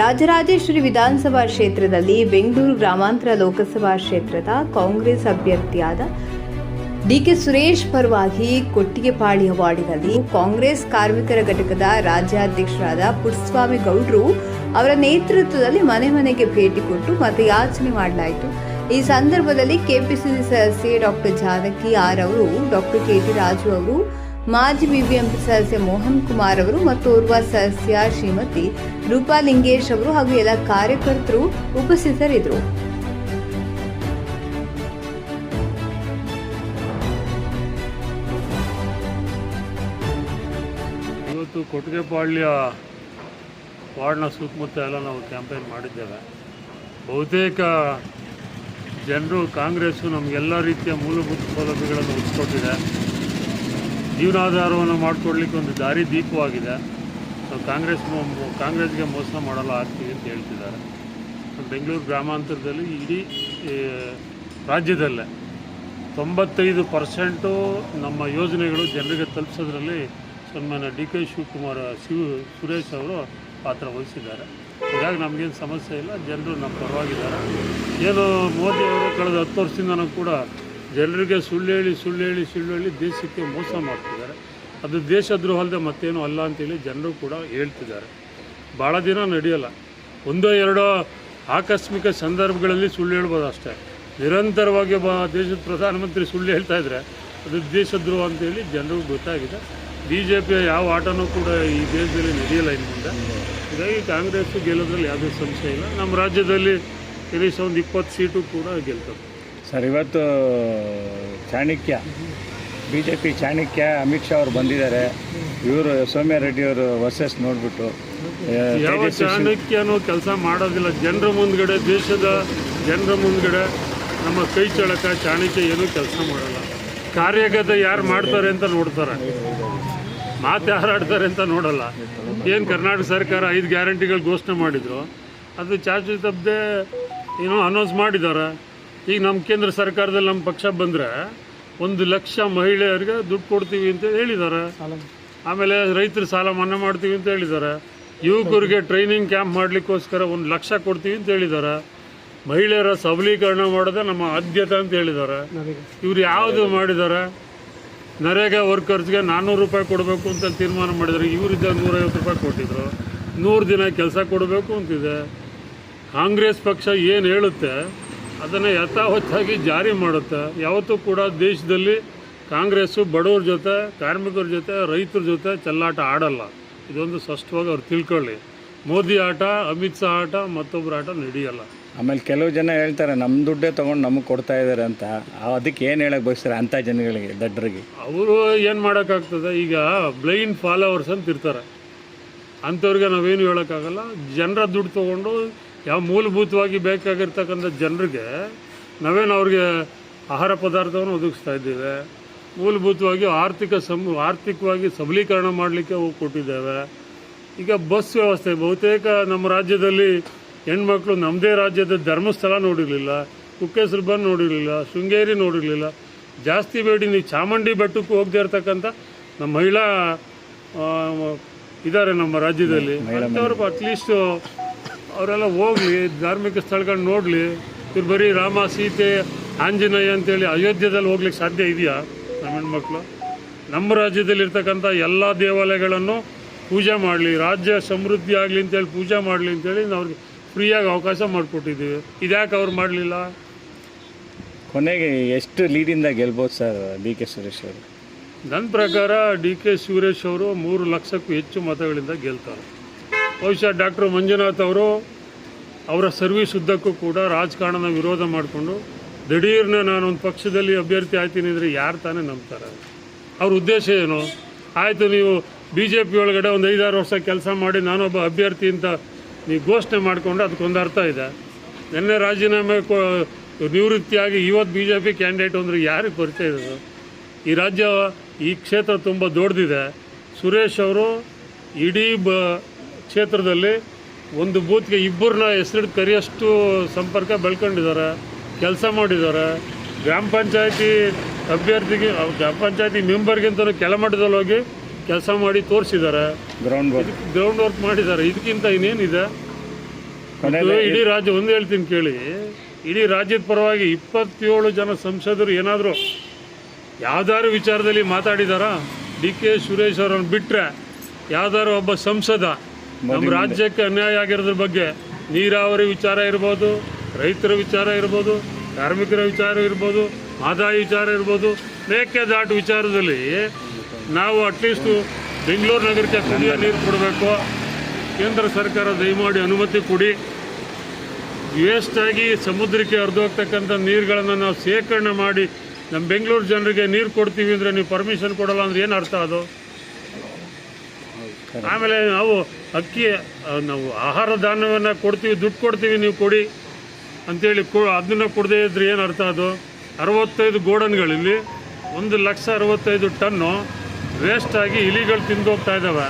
ರಾಜರಾಜೇಶ್ವರಿ ವಿಧಾನಸಭಾ ಕ್ಷೇತ್ರದಲ್ಲಿ ಬೆಂಗಳೂರು ಗ್ರಾಮಾಂತರ ಲೋಕಸಭಾ ಕ್ಷೇತ್ರದ ಕಾಂಗ್ರೆಸ್ ಅಭ್ಯರ್ಥಿಯಾದ ಡಿಕೆ ಸುರೇಶ್ ಪರವಾಗಿ ಕೊಟ್ಟಿಗೆಪಾಳಿಯ ವಾರ್ಡಿನಲ್ಲಿ ಕಾಂಗ್ರೆಸ್ ಕಾರ್ಮಿಕರ ಘಟಕದ ರಾಜ್ಯಾಧ್ಯಕ್ಷರಾದ ಪುಟ್ಸ್ವಾಮಿ ಗೌಡ್ರು ಅವರ ನೇತೃತ್ವದಲ್ಲಿ ಮನೆ ಮನೆಗೆ ಭೇಟಿ ಕೊಟ್ಟು ಮತಯಾಚನೆ ಮಾಡಲಾಯಿತು. ಈ ಸಂದರ್ಭದಲ್ಲಿ ಕೆಪಿಸಿಸಿ ಸದಸ್ಯೆ ಡಾಕ್ಟರ್ ಜಾನಕಿ ಆರ್ ಅವರು, ಡಾಕ್ಟರ್ ಕೆಟಿ ರಾಜು ಅವರು ಮಾಜಿ ಬಿಬಿಎಂಪಿ ಸದಸ್ಯ ಮೋಹನ್ ಕುಮಾರ್ ಅವರು ಮತ್ತು ಓರ್ವ ಸದಸ್ಯ ಶ್ರೀಮತಿ ರೂಪಾ ಲಿಂಗೇಶ್ ಅವರು ಹಾಗೂ ಎಲ್ಲ ಕಾರ್ಯಕರ್ತರು ಉಪಸ್ಥಿತರಿದ್ದರು. ಇವತ್ತು ಕೊಟ್ಟಿಗೆಪಾಳ್ಯ ವಾರ್ಡ್ನ ಸುತ್ತಮುತ್ತ ಎಲ್ಲ ನಾವು ಕ್ಯಾಂಪೇನ್ ಮಾಡಿದ್ದೇವೆ. ಬಹುತೇಕ ಜನರು, ಕಾಂಗ್ರೆಸ್ಸು ನಮಗೆಲ್ಲ ರೀತಿಯ ಮೂಲಭೂತ ಸೌಲಭ್ಯಗಳನ್ನು ಒದಗಿಸ್ಕೊಟ್ಟಿದೆ. ಜೀವನಾಧಾರವನ್ನು ಮಾಡಿಕೊಡ್ಲಿಕ್ಕೆ ಒಂದು ದಾರಿ ದೀಪವಾಗಿದೆ. ಸೊ, ಕಾಂಗ್ರೆಸ್ ಕಾಂಗ್ರೆಸ್ಗೆ ಮೋಸ ಮಾಡಲ್ಲ ಆಗ್ತೀವಿ ಅಂತ ಹೇಳ್ತಿದ್ದಾರೆ. ಬೆಂಗಳೂರು ಗ್ರಾಮಾಂತರದಲ್ಲಿ ಇಡೀ ರಾಜ್ಯದಲ್ಲೇ ತೊಂಬತ್ತೈದು ಪರ್ಸೆಂಟು ನಮ್ಮ ಯೋಜನೆಗಳು ಜನರಿಗೆ ತಲುಪಿಸೋದ್ರಲ್ಲಿ ಸನ್ಮಾನ್ಯ ಡಿ ಕೆ ಶಿವಕುಮಾರ್, ಶಿವ, ಸುರೇಶ್ ಅವರು ಪಾತ್ರ ವಹಿಸಿದ್ದಾರೆ. ಹೀಗಾಗಿ ನಮಗೇನು ಸಮಸ್ಯೆ ಇಲ್ಲ. ಜನರು ನಮ್ಮ ಪರವಾಗಿದ್ದಾರೆ. ಏನು ಮೋದಿ ಅವರು ಕಳೆದ ಹತ್ತು ವರ್ಷದಿಂದನೂ ಕೂಡ ಜನರಿಗೆ ಸುಳ್ಳು ಹೇಳಿ ಸುಳ್ಳು ಹೇಳಿ ಸುಳ್ಳು ಹೇಳಿ ದೇಶಕ್ಕೆ ಮೋಸ ಮಾಡ್ತಿದ್ದಾರೆ. ಅದು ದೇಶದ್ರೋಹ ಅಲ್ಲದೆ ಮತ್ತೇನು ಅಲ್ಲ ಅಂತೇಳಿ ಜನರು ಕೂಡ ಹೇಳ್ತಿದ್ದಾರೆ. ಭಾಳ ದಿನ ನಡೆಯಲ್ಲ. ಒಂದೋ ಎರಡೋ ಆಕಸ್ಮಿಕ ಸಂದರ್ಭಗಳಲ್ಲಿ ಸುಳ್ಳು ಹೇಳ್ಬೋದು ಅಷ್ಟೇ. ನಿರಂತರವಾಗಿ ಬ ದೇಶದ ಪ್ರಧಾನಮಂತ್ರಿ ಸುಳ್ಳು ಹೇಳ್ತಾ ಇದ್ದರೆ ಅದು ದೇಶದ್ರೋಹ ಅಂತೇಳಿ ಜನರಿಗೆ ಗೊತ್ತಾಗಿದೆ. ಬಿ ಜೆ ಪಿಯ ಯಾವ ಆಟನೂ ಕೂಡ ಈ ದೇಶದಲ್ಲಿ ನಡೆಯಲ್ಲ ಇನ್ನು ಮುಂದೆ. ಹೀಗಾಗಿ ಕಾಂಗ್ರೆಸ್ ಗೆಲ್ಲೋದ್ರಲ್ಲಿ ಯಾವುದೇ ಸಂಶಯ ಇಲ್ಲ. ನಮ್ಮ ರಾಜ್ಯದಲ್ಲಿ ಕನಿಷ್ಠ ಒಂದು ಇಪ್ಪತ್ತು ಸೀಟು ಕೂಡ ಗೆಲ್ತದೆ ಸರ್, ಇವತ್ತು Chanakya B J P Chanakya Amit Shah ಅವರು ಬಂದಿದ್ದಾರೆ. ಇವರು ಸೌಮ್ಯ ರೆಡ್ಡಿ ಅವರು ವರ್ಸಸ್ ನೋಡ್ಬಿಟ್ಟು ಯಾವ ಚಾಣಕ್ಯನೂ ಕೆಲಸ ಮಾಡೋದಿಲ್ಲ. ಜನರ ಮುಂದ್ಗಡೆ ದೇಶದ ಜನರ ಮುಂದ್ಗಡೆ ನಮ್ಮ ಕೈ ಚಳಕ ಚಾಣಕ್ಯ ಏನೂ ಕೆಲಸ ಮಾಡಲ್ಲ. ಕಾರ್ಯಗತ ಯಾರು ಮಾಡ್ತಾರೆ ಅಂತ ನೋಡ್ತಾರೆ. ಮಾತು ಯಾರು ಆಡ್ತಾರೆ ಅಂತ ನೋಡಲ್ಲ. ಏನು ಕರ್ನಾಟಕ ಸರ್ಕಾರ ಐದು ಗ್ಯಾರಂಟಿಗಳು ಘೋಷಣೆ ಮಾಡಿದ್ರು. ಅದು ಚಾಚು ತಪ್ಪದೆ ಏನೋ ಅನೌನ್ಸ್ ಮಾಡಿದ್ದಾರೆ ಈಗ ನಮ್ಮ ಕೇಂದ್ರ ಸರ್ಕಾರದಲ್ಲಿ ನಮ್ಮ ಪಕ್ಷ ಬಂದರೆ ಒಂದು ಲಕ್ಷ ಮಹಿಳೆಯರಿಗೆ ದುಡ್ಡು ಕೊಡ್ತೀವಿ ಅಂತ ಹೇಳಿದ್ದಾರೆ. ಆಮೇಲೆ ರೈತರು ಸಾಲ ಮನ್ನಾ ಮಾಡ್ತೀವಿ ಅಂತ ಹೇಳಿದ್ದಾರೆ. ಯುವಕರಿಗೆ ಟ್ರೈನಿಂಗ್ ಕ್ಯಾಂಪ್ ಮಾಡಲಿಕ್ಕೋಸ್ಕರ ಒಂದು ಲಕ್ಷ ಕೊಡ್ತೀವಿ ಅಂತ ಹೇಳಿದ್ದಾರೆ. ಮಹಿಳೆಯರ ಸಬಲೀಕರಣ ಮಾಡೋದೇ ನಮ್ಮ ಆದ್ಯತೆ ಅಂತ ಹೇಳಿದ್ದಾರೆ. ಇವ್ರು ಯಾವುದು ಮಾಡಿದ್ದಾರೆ? ನರೇಗಾ ವರ್ಕರ್ಸ್ಗೆ ನಾನ್ನೂರು ರೂಪಾಯಿ ಕೊಡಬೇಕು ಅಂತ ತೀರ್ಮಾನ ಮಾಡಿದ್ದಾರೆ. ಇವರಿದ್ದ ನೂರೈವತ್ತು ರೂಪಾಯಿ ಕೊಟ್ಟಿದ್ರು. ನೂರು ದಿನ ಕೆಲಸ ಕೊಡಬೇಕು ಅಂತಿದೆ. ಕಾಂಗ್ರೆಸ್ ಪಕ್ಷ ಏನು ಹೇಳುತ್ತೆ? ಅದನ್ನು ಯಥಾವತ್ತಾಗಿ ಜಾರಿ ಮಾಡುತ್ತೆ. ಯಾವತ್ತೂ ಕೂಡ ದೇಶದಲ್ಲಿ ಕಾಂಗ್ರೆಸ್ಸು ಬಡವ್ರ ಜೊತೆ ಕಾರ್ಮಿಕರ ಜೊತೆ ರೈತರ ಜೊತೆ ಚೆಲ್ಲಾಟ ಆಡಲ್ಲ. ಇದೊಂದು ಸ್ಪಷ್ಟವಾಗಿ ಅವ್ರು ತಿಳ್ಕೊಳ್ಳಿ. ಮೋದಿ ಆಟ ಅಮಿತ್ ಶಾ ಆಟ ಮತ್ತೊಬ್ಬರ ಆಟ ನಡೆಯಲ್ಲ. ಆಮೇಲೆ ಕೆಲವು ಜನ ಹೇಳ್ತಾರೆ ನಮ್ಮ ದುಡ್ಡೇ ತೊಗೊಂಡು ನಮಗೆ ಕೊಡ್ತಾ ಇದ್ದಾರೆ ಅಂತ. ಅದಕ್ಕೆ ಏನು ಹೇಳಕ್ಕೆ ಬಯಸ್ತಾರೆ ಅಂಥ ಜನಗಳಿಗೆ ದಡ್ಡರಿಗೆ ಅವರು ಏನು ಮಾಡೋಕ್ಕಾಗ್ತದೆ? ಈಗ ಬ್ಲೈಂಡ್ ಫಾಲೋವರ್ಸ್ ಅಂತ ಇರ್ತಾರೆ. ಅಂಥವ್ರಿಗೆ ನಾವೇನು ಹೇಳೋಕ್ಕಾಗಲ್ಲ. ಜನರ ದುಡ್ಡು ತೊಗೊಂಡು ಯಾವ ಮೂಲಭೂತವಾಗಿ ಬೇಕಾಗಿರ್ತಕ್ಕಂಥ ಜನರಿಗೆ ನಾವೇನು ಅವ್ರಿಗೆ ಆಹಾರ ಪದಾರ್ಥವನ್ನು ಒದಗಿಸ್ತಾ ಇದ್ದೇವೆ. ಮೂಲಭೂತವಾಗಿ ಆರ್ಥಿಕ ಸಮ್ ಆರ್ಥಿಕವಾಗಿ ಸಬಲೀಕರಣ ಮಾಡಲಿಕ್ಕೆ ಹೋಗಿ ಕೊಟ್ಟಿದ್ದೇವೆ. ಈಗ ಬಸ್ ವ್ಯವಸ್ಥೆ ಬಹುತೇಕ ನಮ್ಮ ರಾಜ್ಯದಲ್ಲಿ ಹೆಣ್ಮಕ್ಳು ನಮ್ಮದೇ ರಾಜ್ಯದ ಧರ್ಮಸ್ಥಳ ನೋಡಿರಲಿಲ್ಲ ಕುಕ್ಕೆ ಬಂದು ನೋಡಿರಲಿಲ್ಲ ಶೃಂಗೇರಿ ನೋಡಿರಲಿಲ್ಲ. ಜಾಸ್ತಿ ಬೇಡಿ ನೀವು ಚಾಮುಂಡಿ ಬೆಟ್ಟಕ್ಕೆ ಹೋಗದೇ ಇರತಕ್ಕಂಥ ನಮ್ಮ ಮಹಿಳಾ ಇದ್ದಾರೆ ನಮ್ಮ ರಾಜ್ಯದಲ್ಲಿ. ಅಂಥವ್ರು ಅಟ್ಲೀಸ್ಟು ಅವರೆಲ್ಲ ಹೋಗಲಿ ಧಾರ್ಮಿಕ ಸ್ಥಳಗಳನ್ನ ನೋಡಲಿ. ಇವ್ರು ಬರೀ ರಾಮ ಸೀತೆ ಆಂಜನೇಯ ಅಂತೇಳಿ ಅಯೋಧ್ಯದಲ್ಲಿ ಹೋಗ್ಲಿಕ್ಕೆ ಸಾಧ್ಯ ಇದೆಯಾ ನಮ್ಮ ಹೆಣ್ಮಕ್ಳು? ನಮ್ಮ ರಾಜ್ಯದಲ್ಲಿ ಇರ್ತಕ್ಕಂಥ ಎಲ್ಲ ದೇವಾಲಯಗಳನ್ನು ಪೂಜೆ ಮಾಡಲಿ ರಾಜ್ಯ ಸಮೃದ್ಧಿ ಆಗಲಿ ಅಂತೇಳಿ ಪೂಜೆ ಮಾಡಲಿ ಅಂತೇಳಿ ನಾವು ಅವ್ರಿಗೆ ಫ್ರೀಯಾಗಿ ಅವಕಾಶ ಮಾಡಿಕೊಟ್ಟಿದ್ದೀವಿ. ಇದ್ಯಾಕೆ ಅವ್ರು ಮಾಡಲಿಲ್ಲ? ಕೊನೆಗೆ ಎಷ್ಟು ಲೀಡಿಂದ ಗೆಲ್ಬೋದು ಸರ್ ಡಿ ಕೆ ಸುರೇಶ್ ಅವರು? ನನ್ನ ಪ್ರಕಾರ ಡಿ ಕೆ ಸುರೇಶ್ ಅವರು ಮೂರು ಲಕ್ಷಕ್ಕೂ ಹೆಚ್ಚು ಮತಗಳಿಂದ ಗೆಲ್ತಾರೆ. ಬಹುಶಃ ಡಾಕ್ಟರ್ ಮಂಜುನಾಥ್ ಅವರು ಅವರ ಸರ್ವಿಸ್ ಉದ್ದಕ್ಕೂ ಕೂಡ ರಾಜಕಾರಣನ ವಿರೋಧ ಮಾಡಿಕೊಂಡು ದಿಢೀರ್ನ ನಾನು ಒಂದು ಪಕ್ಷದಲ್ಲಿ ಅಭ್ಯರ್ಥಿ ಆಯ್ತೀನಿ ಅಂದರೆ ಯಾರು ತಾನೇ ನಂಬ್ತಾರೆ? ಅವ್ರ ಉದ್ದೇಶ ಏನು? ಆಯಿತು, ನೀವು ಬಿ ಜೆ ಪಿ ಒಳಗಡೆ ಒಂದು ಐದಾರು ವರ್ಷ ಕೆಲಸ ಮಾಡಿ ನಾನೊಬ್ಬ ಅಭ್ಯರ್ಥಿ ಅಂತ ನೀವು ಘೋಷಣೆ ಮಾಡಿಕೊಂಡು ಅದಕ್ಕೊಂದು ಅರ್ಥ ಇದೆ. ನಿನ್ನೆ ರಾಜೀನಾಮೆ ನಿವೃತ್ತಿಯಾಗಿ ಇವತ್ತು ಬಿ ಜೆ ಪಿ ಕ್ಯಾಂಡಿಡೇಟ್ ಅಂದರೆ ಯಾರಿಗೆ ಪರಿಚಯ ಇದೆ ಈ ರಾಜ್ಯ, ಈ ಕ್ಷೇತ್ರ ತುಂಬ ದೊಡ್ಡದಿದೆ. ಸುರೇಶ್ ಅವರು ಇಡೀ ಬ ಕ್ಷೇತ್ರದಲ್ಲಿ ಒಂದು ಬೂತ್ಗೆ ಇಬ್ಬರನ್ನ ಹೆಸರಿಟ್ಟು ಕರೆಯಷ್ಟು ಸಂಪರ್ಕ ಬೆಳ್ಕೊಂಡಿದ್ದಾರೆ ಕೆಲಸ ಮಾಡಿದ್ದಾರೆ. ಗ್ರಾಮ ಪಂಚಾಯತಿ ಅಭ್ಯರ್ಥಿಗೆ ಗ್ರಾಮ ಪಂಚಾಯತಿ ಮೆಂಬರ್ಗಿಂತ ಕೆಳಮಟ್ಟದಲ್ಲಿ ಹೋಗಿ ಕೆಲಸ ಮಾಡಿ ತೋರಿಸಿದ್ದಾರೆ. ಗ್ರೌಂಡ್ ವರ್ಕ್ ಗ್ರೌಂಡ್ ವರ್ಕ್ ಮಾಡಿದ್ದಾರೆ. ಇದಕ್ಕಿಂತ ಇನ್ನೇನಿದೆ? ಇಡೀ ರಾಜ್ಯ ಒಂದು ಹೇಳ್ತೀನಿ ಕೇಳಿ. ಇಡೀ ರಾಜ್ಯದ ಪರವಾಗಿ ಇಪ್ಪತ್ತೇಳು ಜನ ಸಂಸದರು ಏನಾದರೂ ಯಾವ್ದಾದ್ರು ವಿಚಾರದಲ್ಲಿ ಮಾತಾಡಿದಾರಾ? ಡಿ ಕೆ ಸುರೇಶ್ ಅವರನ್ನು ಬಿಟ್ಟರೆ ಯಾವ್ದಾದ್ರು ಒಬ್ಬ ಸಂಸದ ನಮ್ಮ ರಾಜ್ಯಕ್ಕೆ ಅನ್ಯಾಯ ಆಗಿರೋದ್ರ ಬಗ್ಗೆ ನೀರಾವರಿ ವಿಚಾರ ಇರ್ಬೋದು ರೈತರ ವಿಚಾರ ಇರ್ಬೋದು ಕಾರ್ಮಿಕರ ವಿಚಾರ ಇರ್ಬೋದು ಆದಾಯ ವಿಚಾರ ಇರ್ಬೋದು ಮೇಕೆದಾಟು ವಿಚಾರದಲ್ಲಿ ನಾವು ಅಟ್ಲೀಸ್ಟು ಬೆಂಗಳೂರು ನಗರಕ್ಕೆ ಕುಡಿಯೋ ನೀರು ಕೊಡಬೇಕು. ಕೇಂದ್ರ ಸರ್ಕಾರ ದಯಮಾಡಿ ಅನುಮತಿ ಕೊಡಿ. ವೇಸ್ಟಾಗಿ ಸಮುದ್ರಕ್ಕೆ ಹರಿದೋಗ್ತಕ್ಕಂಥ ನೀರುಗಳನ್ನು ನಾವು ಶೇಖರಣೆ ಮಾಡಿ ನಮ್ಮ ಬೆಂಗಳೂರು ಜನರಿಗೆ ನೀರು ಕೊಡ್ತೀವಿ ಅಂದರೆ ನೀವು ಪರ್ಮಿಷನ್ ಕೊಡಲ್ಲ ಅಂದ್ರೆ ಏನು ಅರ್ಥ ಅದು? ಆಮೇಲೆ ನಾವು ಅಕ್ಕಿ ನಾವು ಆಹಾರ ಧಾನ್ಯವನ್ನು ಕೊಡ್ತೀವಿ ದುಡ್ಡು ಕೊಡ್ತೀವಿ ನೀವು ಕೊಡಿ ಅಂತೇಳಿ ಕೊ ಅದನ್ನು ಕೊಡದೇ ಇದ್ರೆ ಏನು ಅರ್ಥ ಅದು? ಅರವತ್ತೈದು ಗೋಡನ್ಗಳಲ್ಲಿ ಒಂದು ಲಕ್ಷ ಅರವತ್ತೈದು ಟನ್ನು ವೇಸ್ಟಾಗಿ ಇಲಿಗಳು ತಿಂದೋಗ್ತಾ ಇದ್ದಾವೆ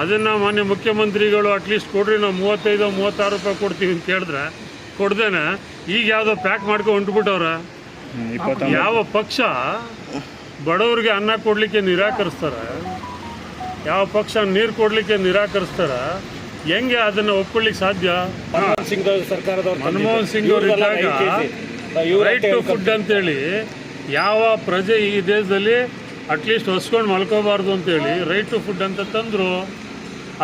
ಅದನ್ನು ಮಾನ್ಯ ಮುಖ್ಯಮಂತ್ರಿಗಳು ಅಟ್ಲೀಸ್ಟ್ ಕೊಡ್ರಿ ನಾವು ಮೂವತ್ತೈದು ಮೂವತ್ತಾರು ರೂಪಾಯಿ ಕೊಡ್ತೀವಿ ಅಂತ ಕೇಳಿದ್ರೆ ಕೊಡ್ದೇನೆ ಈಗ ಯಾವುದೋ ಪ್ಯಾಕ್ ಮಾಡ್ಕೊಂಡು ಹೊಂಟ್ಬಿಟ್ಟವ್ರೆ. ಯಾವ ಪಕ್ಷ ಬಡವ್ರಿಗೆ ಅನ್ನ ಕೊಡಲಿಕ್ಕೆ ನಿರಾಕರಿಸ್ತಾರೆ? ಯಾವ ಪಕ್ಷ ನೀರು ಕೊಡಲಿಕ್ಕೆ ನಿರಾಕರಿಸ್ತಾರ? ಹೆಂಗೆ ಅದನ್ನು ಒಪ್ಕೊಳ್ಳಿಕ್ಕೆ ಸಾಧ್ಯ? ಸಿಂಗ್ ಸರ್ಕಾರದವ್ರು ಮನಮೋಹನ್ ಸಿಂಗ್ ಅವರು ಇದ್ದಾಗ ರೈಟ್ ಟು ಫುಡ್ ಅಂತೇಳಿ ಯಾವ ಪ್ರಜೆ ಈ ದೇಶದಲ್ಲಿ ಅಟ್ಲೀಸ್ಟ್ ಹೊಸ್ಕೊಂಡು ಮಲ್ಕೋಬಾರ್ದು ಅಂತೇಳಿ ರೈಟ್ ಟು ಫುಡ್ ಅಂತ ತಂದರು.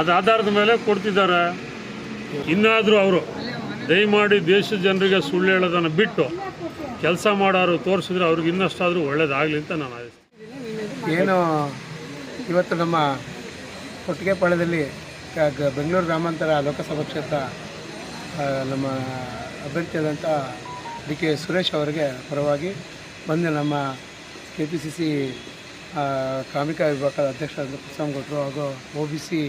ಅದು ಆಧಾರದ ಮೇಲೆ ಕೊಡ್ತಿದ್ದಾರೆ. ಇನ್ನಾದರೂ ಅವರು ದಯಮಾಡಿ ದೇಶದ ಜನರಿಗೆ ಸುಳ್ಳು ಹೇಳೋದನ್ನು ಬಿಟ್ಟು ಕೆಲಸ ಮಾಡೋರು ತೋರಿಸಿದ್ರೆ ಅವ್ರಿಗೆ ಇನ್ನಷ್ಟಾದರೂ ಒಳ್ಳೇದಾಗಲಿ ಅಂತ ನಾನು ಆಯ್ತು. ಏನು ಇವತ್ತು ನಮ್ಮ ಕೊಟ್ಟಿಗೆಪಾಳ್ಯದಲ್ಲಿ ಬೆಂಗಳೂರು ಗ್ರಾಮಾಂತರ ಲೋಕಸಭಾ ಕ್ಷೇತ್ರ ನಮ್ಮ ಅಭ್ಯರ್ಥಿಯಾದಂಥ ಡಿ ಕೆ ಸುರೇಶ್ ಅವರಿಗೆ ಪರವಾಗಿ ಬಂದು ನಮ್ಮ ಕೆ ಪಿ ಸಿ ಸಿ ಕಾರ್ಮಿಕ ವಿಭಾಗದ ಅಧ್ಯಕ್ಷರಾದಂಥ ಕೃಷ್ಣಗೌಡರು ಹಾಗೂ ಒ ಬಿ ಸಿ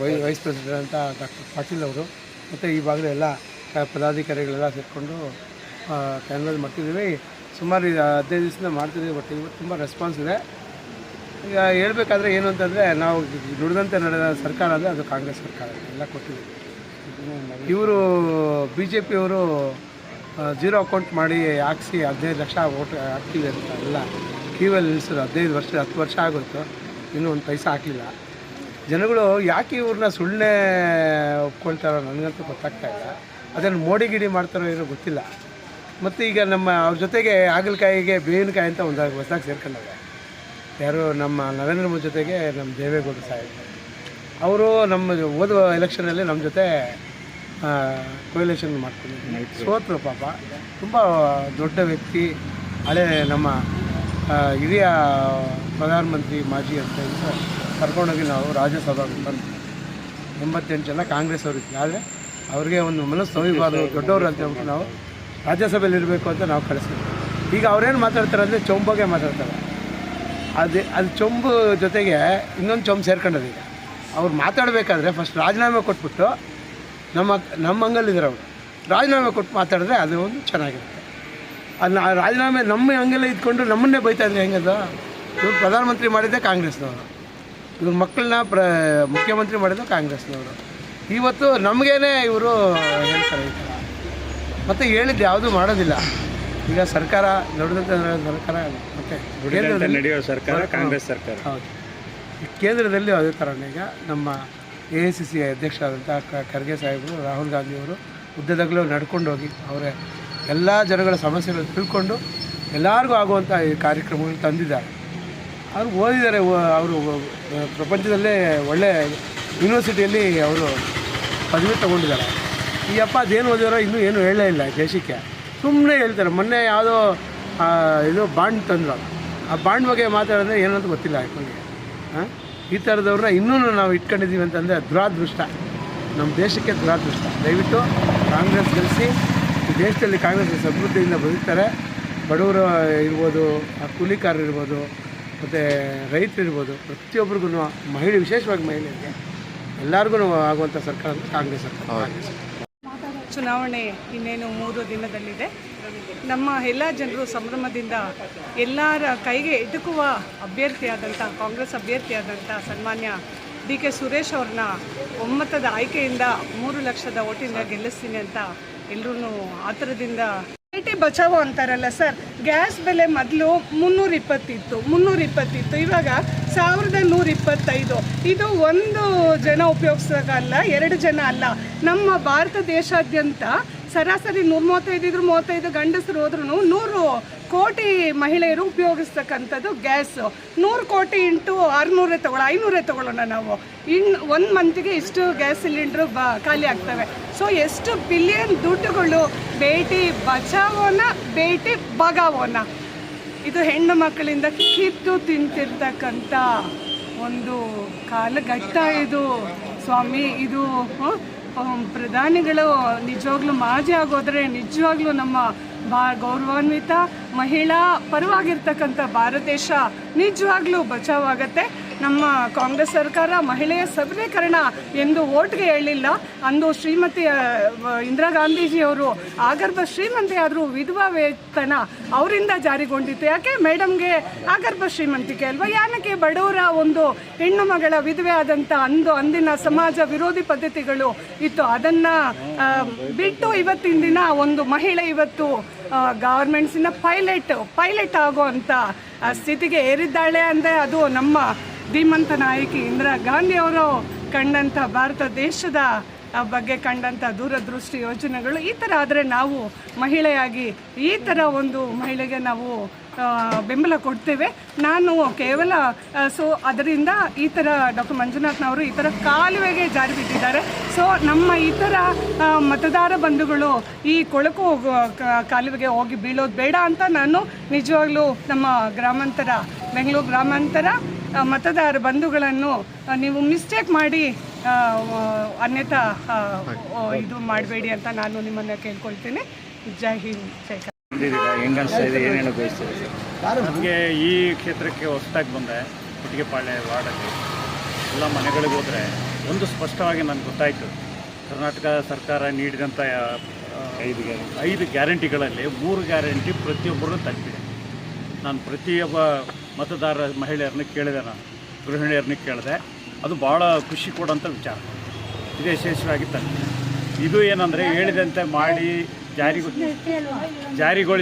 ವೈ, ವೈಸ್ ಪ್ರೆಸಿಡೆಂಟ್ ಅಂತ ಡಾಕ್ಟರ್ ಪಾಟೀಲ್ ಅವರು ಮತ್ತು ಈ ಭಾಗದ ಎಲ್ಲ ಪದಾಧಿಕಾರಿಗಳೆಲ್ಲ ಸೇರಿಕೊಂಡು ಕ್ಯಾನ್ವಲ್ ಮಾಡ್ತಿದ್ದೀವಿ. ಸುಮಾರು ಹದಿನೈದು ದಿವಸದಿಂದ ಮಾಡ್ತಿದ್ದೀವಿ, ಬಟ್ ಇವತ್ತು ತುಂಬ ರೆಸ್ಪಾನ್ಸ್ ಇದೆ. ಈಗ ಹೇಳ್ಬೇಕಾದ್ರೆ ಏನು ಅಂತಂದರೆ ನಾವು ನುಡಿದಂತೆ ನಡೆದ ಸರ್ಕಾರ ಅಂದರೆ ಅದು ಕಾಂಗ್ರೆಸ್ ಸರ್ಕಾರ. ಎಲ್ಲ ಕೊಟ್ಟಿದ್ದೀವಿ ಇವರು ಬಿ ಜೆ ಪಿಯವರು ಜೀರೋ ಅಕೌಂಟ್ ಮಾಡಿ ಹಾಕ್ಸಿ ಹದಿನೈದು ಲಕ್ಷ ಓಟ್ ಹಾಕ್ತೀವಿ ಅಂತ ಎಲ್ಲ ಕ್ಯೂವಲ್ಲಿ ನಿಲ್ಲಿಸಿದ್ರು ಹದಿನೈದು ವರ್ಷ, ಹತ್ತು ವರ್ಷ ಆಗುತ್ತೋ ಇನ್ನೂ ಒಂದು ಪೈಸಾ ಹಾಕಲಿಲ್ಲ. ಜನಗಳು ಯಾಕೆ ಇವ್ರನ್ನ ಸುಳ್ಳೆ ಒಪ್ಕೊಳ್ತಾರೋ ನನಗಂತೂ ಗೊತ್ತಾಗ್ತಾ ಇಲ್ಲ. ಅದನ್ನು ಮೋಡಿ ಗಿಡಿ ಮಾಡ್ತಾರೋ ಏನೋ ಗೊತ್ತಿಲ್ಲ. ಮತ್ತು ಈಗ ನಮ್ಮ ಅವ್ರ ಜೊತೆಗೆ ಹಾಗಲಕಾಯಿಗೆ ಬೇವಿನಕಾಯಿ ಅಂತ ಒಂದು ಹೊಸದಾಗಿ ಸೇರ್ಕೊಂಡವ್ರೆ. ಯಾರು ನಮ್ಮ ನರೇಂದ್ರ ಮೋದಿ ಜೊತೆಗೆ ನಮ್ಮ ದೇವೇಗೌಡ ಸಾಹೇಬ್. ಅವರು ನಮ್ಮ ಓದುವ ಎಲೆಕ್ಷನಲ್ಲಿ ನಮ್ಮ ಜೊತೆ ಕೊಯ್ಲೇಷನ್ ಮಾಡ್ತೀನಿ ಸೋತರು ಪಾಪ. ತುಂಬ ದೊಡ್ಡ ವ್ಯಕ್ತಿ, ಹಳೆ ನಮ್ಮ ಹಿರಿಯ ಪ್ರಧಾನಮಂತ್ರಿ ಮಾಜಿ ಅಂತ ಹೇಳಿದ್ರೆ, ಕರ್ಕೊಂಡೋಗಿ ನಾವು ರಾಜ್ಯಸಭಾ ಬಂದು ಎಂಬತ್ತೆಂಟು ಜನ ಕಾಂಗ್ರೆಸ್ ಅವರು ಇರ್ತಾರೆ ಆದರೆ ಅವ್ರಿಗೆ ಒಂದು ಮನಸ್ಸು ನೋವಿಬಾರ್ದು ದೊಡ್ಡವರು ಅಂತ ಹೇಳ್ಬಿಟ್ಟು ನಾವು ರಾಜ್ಯಸಭೆಯಲ್ಲಿ ಇರಬೇಕು ಅಂತ ನಾವು ಕಳಿಸ್ತೀವಿ. ಈಗ ಅವ್ರೇನು ಮಾತಾಡ್ತಾರೆ ಅಂದರೆ ಚೊಂಬಗೆ ಮಾತಾಡ್ತಾರೆ. ಅದೇ, ಅದು ಚೊಂಬು ಜೊತೆಗೆ ಇನ್ನೊಂದು ಚೊಂಬು ಸೇರ್ಕೊಂಡದ ಈಗ. ಅವ್ರು ಮಾತಾಡಬೇಕಾದ್ರೆ ಫಸ್ಟ್ ರಾಜೀನಾಮೆ ಕೊಟ್ಬಿಟ್ಟು ನಮ್ಮ ನಮ್ಮ ಅಂಗಲ್ಲಿದ್ದಾರೆ ಅವರು. ರಾಜೀನಾಮೆ ಕೊಟ್ಟು ಮಾತಾಡಿದ್ರೆ ಅದು ಒಂದು ಚೆನ್ನಾಗಿರುತ್ತೆ. ಅದನ್ನ ರಾಜೀನಾಮೆ ನಮ್ಮ ಹಂಗೆಲ್ಲ ಇದ್ಕೊಂಡು ನಮ್ಮನ್ನೇ ಬೈತಾಯಿದ್ರೆ ಹೆಂಗದು? ಇವ್ರು ಪ್ರಧಾನಮಂತ್ರಿ ಮಾಡಿದ್ದೆ ಕಾಂಗ್ರೆಸ್ನವರು. ಇವ್ರ ಮಕ್ಕಳನ್ನ ಪ್ರ, ಮುಖ್ಯಮಂತ್ರಿ ಮಾಡಿದ್ದು ಕಾಂಗ್ರೆಸ್ನವರು. ಇವತ್ತು ನಮಗೇನೆ ಇವರು ಹೇಳ್ತಾರೆ ಮತ್ತು ಹೇಳಿದ್ದು ಯಾವುದೂ ಮಾಡೋದಿಲ್ಲ. ಈಗ ಸರ್ಕಾರ ದೊಡ್ಡದಂತ ಸರ್ಕಾರ ಮತ್ತು ನುಡಿದಂತೆ ನಡೆಯೋ ಸರ್ಕಾರ ಕಾಂಗ್ರೆಸ್ ಸರ್ಕಾರ. ಹೌದು. ಈ ಕೇಂದ್ರದಲ್ಲಿ ಅದೇ ಥರನೇ ಈಗ ನಮ್ಮ ಎ ಐ ಸಿ ಸಿ ಅಧ್ಯಕ್ಷರಾದಂಥ ಖರ್ಗೆ ಸಾಹೇಬರು ರಾಹುಲ್ ಗಾಂಧಿಯವರು ಉದ್ದದಗಲು ನಡ್ಕೊಂಡು ಹೋಗಿ ಅವರೇ ಎಲ್ಲ ಜನಗಳ ಸಮಸ್ಯೆಗಳು ತಿಳ್ಕೊಂಡು ಎಲ್ಲರಿಗೂ ಆಗುವಂಥ ಈ ಕಾರ್ಯಕ್ರಮಗಳು ತಂದಿದ್ದಾರೆ. ಅವ್ರು ಓದಿದ್ದಾರೆ ಅವರು ಪ್ರಪಂಚದಲ್ಲೇ ಒಳ್ಳೆ ಯೂನಿವರ್ಸಿಟಿಯಲ್ಲಿ ಅವರು ಪದವಿ ತಗೊಂಡಿದ್ದಾರೆ. ಈ ಅಪ್ಪ ಅದೇನು ಓದಿದಾರೋ ಇನ್ನೂ ಏನು ಹೇಳಲೇ ಇಲ್ಲ ದೇಶಕ್ಕೆ. ಸುಮ್ಮನೆ ಹೇಳ್ತಾರೆ ಮೊನ್ನೆ ಯಾವುದೋ ಇದು ಬಾಂಡ್ ತಂದ್ರು. ಆ ಬಾಂಡ್ ಬಗ್ಗೆ ಮಾತಾಡಿದ್ರೆ ಏನಂತ ಗೊತ್ತಿಲ್ಲ ಯಾಕೆ ಹಾಂ ಈ ಥರದವ್ರನ್ನ ಇನ್ನೂ ನಾವು ಇಟ್ಕೊಂಡಿದ್ದೀವಿ ಅಂತಂದರೆ ದುರಾದೃಷ್ಟ. ನಮ್ಮ ದೇಶಕ್ಕೆ ದುರಾದೃಷ್ಟ. ದಯವಿಟ್ಟು ಕಾಂಗ್ರೆಸ್ ಗೆಲ್ಲಿಸಿ ಈ ದೇಶದಲ್ಲಿ ಕಾಂಗ್ರೆಸ್ ಸಮೃದ್ಧಿಯಿಂದ ಬದುಕ್ತಾರೆ. ಬಡವರು ಇರ್ಬೋದು ಆ ಕೂಲಿಕಾರರು ಇರ್ಬೋದು ಮತ್ತು ರೈತರು ಇರ್ಬೋದು ಪ್ರತಿಯೊಬ್ಬರಿಗೂ ಮಹಿಳೆ ವಿಶೇಷವಾಗಿ ಮಹಿಳೆಯರಿಗೆ ಎಲ್ಲರಿಗೂ ಆಗುವಂಥ ಸರ್ಕಾರ ಅಂದರೆ ಕಾಂಗ್ರೆಸ್ ಸರ್ಕಾರ ಕಾಂಗ್ರೆಸ್. ಸರ್ಕಾರ. ಚುನಾವಣೆ ಇನ್ನೇನು ಮೂರು ದಿನದಲ್ಲಿದೆ. ನಮ್ಮ ಎಲ್ಲ ಜನರು ಸಂಭ್ರಮದಿಂದ ಎಲ್ಲರ ಕೈಗೆ ಎಟುಕುವ ಅಭ್ಯರ್ಥಿಯಾದಂಥ, ಕಾಂಗ್ರೆಸ್ ಅಭ್ಯರ್ಥಿಯಾದಂಥ ಸನ್ಮಾನ್ಯ ಡಿ ಕೆ ಸುರೇಶ್ ಅವ್ರನ್ನ ಒಮ್ಮತದ ಆಯ್ಕೆಯಿಂದ ಮೂರು ಲಕ್ಷದ ಓಟಿಂದ ಗೆಲ್ಲಿಸ್ತೀನಿ ಅಂತ ಎಲ್ಲರೂ ಆತರದಿಂದ ಐಟಿ ಬಚಾವೋ ಅಂತಾರಲ್ಲ ಸರ್, ಗ್ಯಾಸ್ ಬೆಲೆ ಮೊದಲು ಮುನ್ನೂರ ಇಪ್ಪತ್ತಿತ್ತು ಮುನ್ನೂರ ಇಪ್ಪತ್ತಿತ್ತು ಇವಾಗ ಸಾವಿರದ ನೂರ ಇಪ್ಪತ್ತೈದು. ಇದು ಒಂದು ಜನ ಉಪಯೋಗಿಸೋಕ್ಕಲ್ಲ ಎರಡು ಜನ ಅಲ್ಲ. ನಮ್ಮ ಭಾರತ ದೇಶಾದ್ಯಂತ ಸರಾಸರಿ ನೂರ ಮೂವತ್ತೈದು ಇದ್ರು ಮೂವತ್ತೈದು ಗಂಡಸರು ಹೋದ್ರೂ ನೂರು ಕೋಟಿ ಮಹಿಳೆಯರು ಉಪಯೋಗಿಸ್ತಕ್ಕಂಥದ್ದು ಗ್ಯಾಸು. ನೂರು ಕೋಟಿ ಇಂಟು ಆರುನೂರೇ ತಗೊಳ್ಳೋ, ಐನೂರೇ ತಗೊಳ್ಳೋಣ ನಾವು. ಇನ್ನು ಒಂದು ಮಂತಿಗೆ ಇಷ್ಟು ಗ್ಯಾಸ್ ಸಿಲಿಂಡ್ರು ಬ, ಖಾಲಿ ಆಗ್ತವೆ. ಸೊ ಎಷ್ಟು ಬಿಲಿಯನ್ ದುಡ್ಡುಗಳು ಭೇಟಿ ಬಚಾವೋನ ಭೇಟಿ ಬಗಾವೋನ ಇದು ಹೆಣ್ಣು ಮಕ್ಕಳಿಂದ ಕಿತ್ತು ತಿಂತಿರ್ತಕ್ಕಂಥ ಒಂದು ಕಾಲಘಟ್ಟ ಇದು ಸ್ವಾಮಿ, ಇದು? ಪ್ರಧಾನಿಗಳು ನಿಜವಾಗ್ಲೂ ಮಾಜಿ ಆಗೋದ್ರೆ ನಿಜವಾಗ್ಲೂ ನಮ್ಮ ಬಾ, ಗೌರವಾನ್ವಿತ ಮಹಿಳಾ ಪರವಾಗಿರ್ತಕ್ಕಂಥ ಭಾರತ ದೇಶ ನಿಜವಾಗ್ಲೂ ಬಚಾವಾಗತ್ತೆ ನಮ್ಮ ಕಾಂಗ್ರೆಸ್ ಸರ್ಕಾರ ಮಹಿಳೆಯ ಸಬಲೀಕರಣ ಎಂದು ಓಟ್ಗೆ ಹೇಳಿಲ್ಲ. ಅಂದು ಶ್ರೀಮತಿ ಇಂದಿರಾ ಗಾಂಧೀಜಿಯವರು ಆಗರ್ಭ ಶ್ರೀಮಂತಿ ಆದರೂ ವಿಧವಾ ವೇತನ ಅವರಿಂದ ಜಾರಿಗೊಂಡಿತ್ತು. ಯಾಕೆ? ಮೇಡಮ್ಗೆ ಆಗರ್ಭ ಶ್ರೀಮಂತಿಕೆ ಅಲ್ವಾ? ಯಾನಕ್ಕೆ ಬಡವರ ಒಂದು ಹೆಣ್ಣು ಮಗಳ ವಿಧವೆ ಆದಂಥ ಅಂದು ಅಂದಿನ ಸಮಾಜ ವಿರೋಧಿ ಪದ್ಧತಿಗಳು ಇತ್ತು. ಅದನ್ನು ಬಿಟ್ಟು ಇವತ್ತಿನ ದಿನ ಒಂದು ಮಹಿಳೆ ಇವತ್ತು ಗವರ್ಮೆಂಟ್ಸಿನ ಪೈಲಟ್ ಪೈಲಟ್ ಆಗೋ ಅಂಥ ಸ್ಥಿತಿಗೆ ಏರಿದ್ದಾಳೆ ಅಂದರೆ ಅದು ನಮ್ಮ ಧೀಮಂತ ನಾಯಕಿ ಇಂದಿರಾ ಗಾಂಧಿ ಅವರು ಕಂಡಂಥ ಭಾರತ ದೇಶದ ಬಗ್ಗೆ ಕಂಡಂಥ ದೂರದೃಷ್ಟಿ ಯೋಜನೆಗಳು ಈ ಥರ ಆದರೆ ನಾವು ಮಹಿಳೆಯಾಗಿ ಈ ಥರ ಒಂದು ಮಹಿಳೆಗೆ ನಾವು ಬೆಂಬಲ ಕೊಡ್ತೇವೆ. ನಾನು ಕೇವಲ ಸೊ ಅದರಿಂದ ಈ ಥರ ಡಾಕ್ಟರ್ ಮಂಜುನಾಥ್ನವರು ಈ ಥರ ಕಾಲುವೆಗೆ ಜಾರಿ ಬಿಟ್ಟಿದ್ದಾರೆ. ಸೊ ನಮ್ಮ ಈ ಥರ ಮತದಾರ ಬಂಧುಗಳು ಈ ಕೊಳಕು ಕಾಲುವೆಗೆ ಹೋಗಿ ಬೀಳೋದು ಬೇಡ ಅಂತ ನಾನು ನಿಜವಾಗ್ಲೂ ನಮ್ಮ ಗ್ರಾಮಾಂತರ, ಬೆಂಗಳೂರು ಗ್ರಾಮಾಂತರ ಮತದಾರ ಬಂಧುಗಳನ್ನು ನೀವು ಮಿಸ್ಟೇಕ್ ಮಾಡಿ ಅನ್ಯತಾ ಇದು ಮಾಡಬೇಡಿ ಅಂತ ನಾನು ನಿಮ್ಮನ್ನು ಕೇಳ್ಕೊಳ್ತೀನಿ. ಜೈ ಹಿಂದ್ ಜೈ ನಮಗೆ ಈ ಕ್ಷೇತ್ರಕ್ಕೆ ಹೊಸದಾಗಿ ಬಂದೆ ಕುಟ್ಟಿಗೆಪಾಳ್ಯ ವಾರ್ಡಲ್ಲಿ. ಎಲ್ಲ ಮನೆಗಳಿಗೆ ಹೋದರೆ ಒಂದು ಸ್ಪಷ್ಟವಾಗಿ ನನಗೆ ಗೊತ್ತಾಯಿತು. ಕರ್ನಾಟಕ ಸರ್ಕಾರ ನೀಡಿದಂಥ ಐದು ಐದು ಗ್ಯಾರಂಟಿಗಳಲ್ಲಿ ಮೂರು ಗ್ಯಾರಂಟಿ ಪ್ರತಿಯೊಬ್ಬರೂ ತಲುಪಿದೆ. ನಾನು ಪ್ರತಿಯೊಬ್ಬ ಮತದಾರ ಮಹಿಳೆಯರನ್ನ ಕೇಳಿದೆ ನಾನು ಗೃಹಿಣಿಯರನ್ನ ಕೇಳಿದೆ. ಅದು ಭಾಳ ಖುಷಿ ಕೊಡೋಂಥ ವಿಚಾರ. ಇದು ಯಶಸ್ವಿಯಾಗಿ ತಂದಿದೆ. ಇದು ಏನಂದರೆ ಹೇಳಿದಂತೆ ಮಾಡಿ ಜಾರಿಗೊ ಜಾರಿಗೊಳಿಸಿ